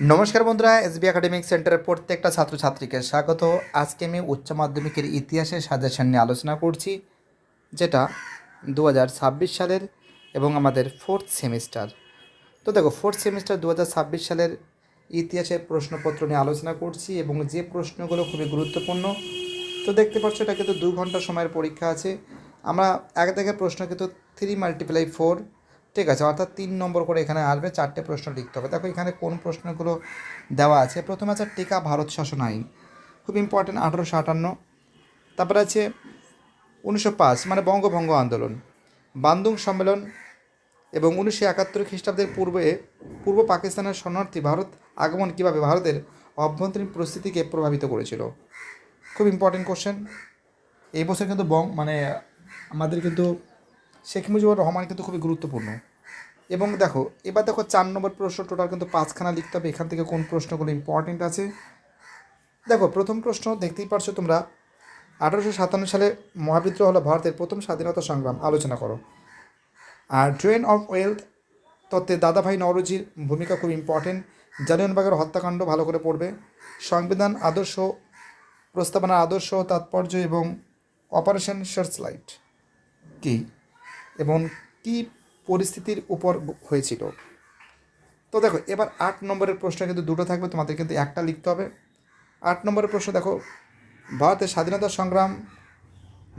নমস্কার বন্ধুরা, SB academic সেন্টারের প্রত্যেকটা ছাত্রছাত্রীকে স্বাগত। আজকে আমি উচ্চ মাধ্যমিকের ইতিহাসের সাজেশন নিয়ে আলোচনা করছি, যেটা দু হাজার ছাব্বিশ সালের এবং আমাদের ফোর্থ সেমিস্টার তো দেখো ফোর্থ সেমিস্টার দু হাজার ছাব্বিশ সালের ইতিহাসের প্রশ্নপত্র নিয়ে আলোচনা করছি এবং যে প্রশ্নগুলো খুবই গুরুত্বপূর্ণ, তো দেখতে পাচ্ছ এটা কিন্তু দু ঘণ্টা সময়ের পরীক্ষা আছে। আমরা এক দেখে প্রশ্ন কিন্তু থ্রি মাল্টিপ্লাই ফোর ঠিক আছে, অর্থাৎ তিন নম্বর করে এখানে আসবে, চারটে প্রশ্ন লিখতে হবে। দেখো এখানে কোন প্রশ্নগুলো দেওয়া আছে। প্রথমে আছে টিকা ভারত শাসন আইন, খুব ইম্পর্টেন্ট আঠারোশো আটান্ন। তারপরে আছে উনিশশো পাঁচ মানে বঙ্গভঙ্গ আন্দোলন, বান্দুং সম্মেলন এবং উনিশশো একাত্তর খ্রিস্টাব্দের পূর্বে, পূর্ব পাকিস্তানের শরণার্থী ভারত আগমন কীভাবে ভারতের অভ্যন্তরীণ পরিস্থিতিকে প্রভাবিত করেছিল? খুব ইম্পর্টেন্ট কোশ্চেন এই বছর কিন্তু বং মানে আমাদের কিন্তু শেখ মুজিবুর রহমান কিন্তু খুবই গুরুত্বপূর্ণ। এবং দেখো, এবার দেখো চার নম্বর প্রশ্ন টোটাল কিন্তু পাঁচখানা লিখতে হবে, এখান থেকে কোন প্রশ্নগুলো ইম্পর্টেন্ট আছে। দেখো, প্রথম প্রশ্ন দেখতেই পারছ তোমরা, আঠারোশো সাতান্ন সালে মহাবিদ্রোহ হলো ভারতের প্রথম স্বাধীনতা সংগ্রাম, আলোচনা করো। আর ড্রেন অফ ওয়েলথ তত্ত্বে দাদাভাই নওরোজির ভূমিকা খুব ইম্পর্টেন্ট জালিয়ানবাগের হত্যাকাণ্ড ভালো করে পড়বে। সংবিধান আদর্শ, প্রস্তাবনার আদর্শ, তাৎপর্য এবং অপারেশন সার্চ লাইট কী? এবং কী পরিস্থিতির উপর হয়েছিল। তো দেখো, এবার আট নম্বরের প্রশ্ন কিন্তু দুটো থাকবে, তোমাদের কিন্তু একটা লিখতে হবে। আট নম্বরের প্রশ্ন দেখো, ভারতের স্বাধীনতা সংগ্রাম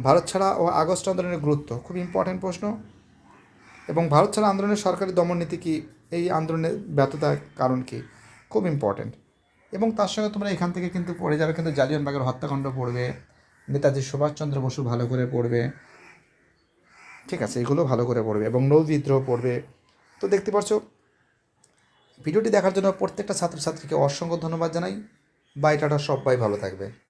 ভারত ছাড়া ও আগস্ট আন্দোলনের গুরুত্ব, খুব ইম্পর্ট্যান্ট প্রশ্ন। এবং ভারত ছাড়া আন্দোলনের সরকারি দমন নীতি কী, এই আন্দোলনের ব্যর্থতার কারণ কী, খুব ইম্পর্ট্যান্ট এবং তার সঙ্গে তোমরা এখান থেকে কিন্তু পড়ে যাবে, কিন্তু জালিয়ানবাগের হত্যাকাণ্ড পড়বে, নেতাজি সুভাষচন্দ্র বসু ভালো করে পড়বে ঠিক আছে, এগুলো ভালো করে পড়বে এবং নৌ বিদ্রোহ পড়বে। তো দেখতে পাচ্ছ ভিডিওটি দেখার জন্য প্রত্যেকটা ছাত্রছাত্রীকে অসংখ্য ধন্যবাদ জানাই। বাইটাটা সবাই ভালো থাকবে।